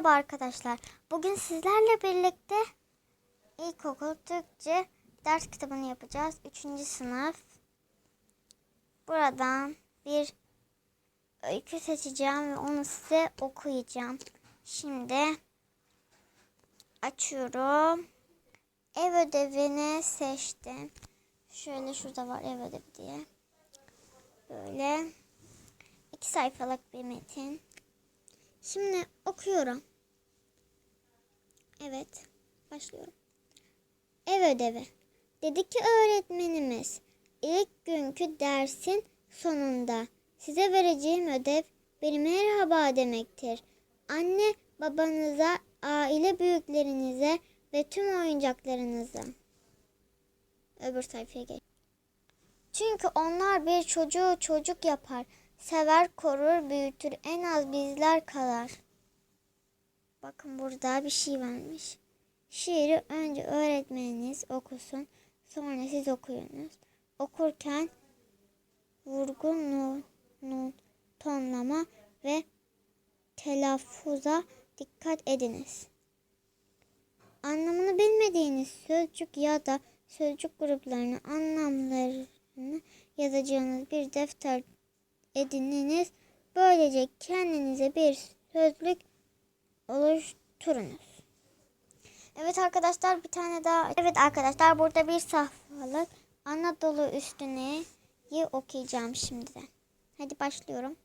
Merhaba arkadaşlar. Bugün sizlerle birlikte ilkokul Türkçe ders kitabını yapacağız. Üçüncü sınıf. Buradan bir öykü seçeceğim ve onu size okuyacağım. Şimdi açıyorum. Ev ödevini seçtim. Şöyle şurada var ev ödevi diye. Böyle iki sayfalık bir metin. Şimdi okuyorum. Evet, başlıyorum. Ev ödevi. Dedi ki öğretmenimiz, ilk günkü dersin sonunda size vereceğim ödev bir merhaba demektir. Anne babanıza, aile büyüklerinize ve tüm oyuncaklarınıza. Öbür sayfaya geç. Çünkü onlar bir çocuğu çocuk yapar. Sever, korur, büyütür. En az bizler kalar. Bakın burada bir şey varmış. Şiiri önce öğretmeniniz okusun. Sonra siz okuyunuz. Okurken vurgun, nun, nun, tonlama ve telaffuza dikkat ediniz. Anlamını bilmediğiniz sözcük ya da sözcük gruplarını anlamlarını yazacağınız bir defter edininiz. Böylece kendinize bir sözlük oluşturunuz. Evet arkadaşlar bir tane daha. Evet arkadaşlar burada bir sayfalık Anadolu üstüneyi okuyacağım şimdiden. Hadi başlıyorum.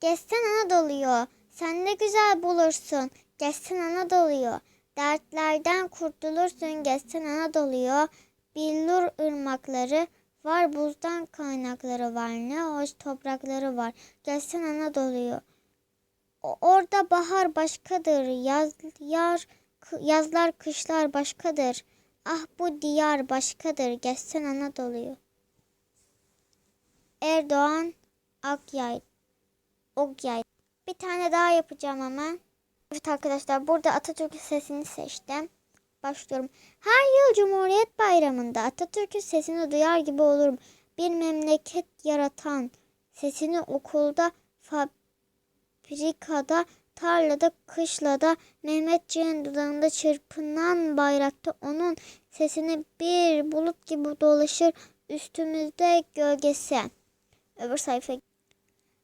Geçsen Anadolu'yu sen ne güzel bulursun. Geçsen Anadolu'yu dertlerden kurtulursun. Geçsen Anadolu'yu billur ırmakları var buzdan kaynakları var ne hoş toprakları var. Gelsin Anadolu'yu. Orada bahar başkadır. Yaz, yar, yazlar kışlar başkadır. Ah bu diyar başkadır. Gelsin Anadolu'yu. Erdoğan Akyay. Okyay. Bir tane daha yapacağım ama. Evet arkadaşlar burada Atatürk sesini seçtim. Başlıyorum. Her yıl Cumhuriyet Bayramı'nda Atatürk'ün sesini duyar gibi olurum. Bir memleket yaratan sesini okulda, fabrikada, tarlada, kışlada, Mehmetçiğin dudağında çırpınan bayrakta onun sesini bir bulut gibi dolaşır üstümüzde gölgesi. Öbür sayfa.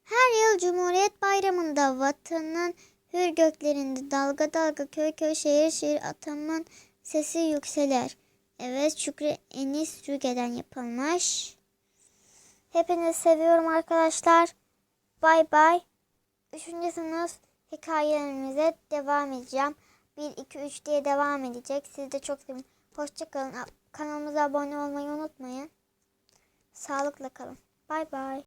Her yıl Cumhuriyet Bayramı'nda vatanın hür göklerinde dalga dalga köy köy şehir şehir atamın sesi yükselir. Evet Şükrü Enis Rüge'den yapılmış. Hepinizi seviyorum arkadaşlar. Bay bay. Üçüncü sınıf hikayelerimize devam edeceğim. 1, 2, 3 diye devam edecek. Siz de çok sevin. Hoşçakalın. Kanalımıza abone olmayı unutmayın. Sağlıkla kalın. Bay bay.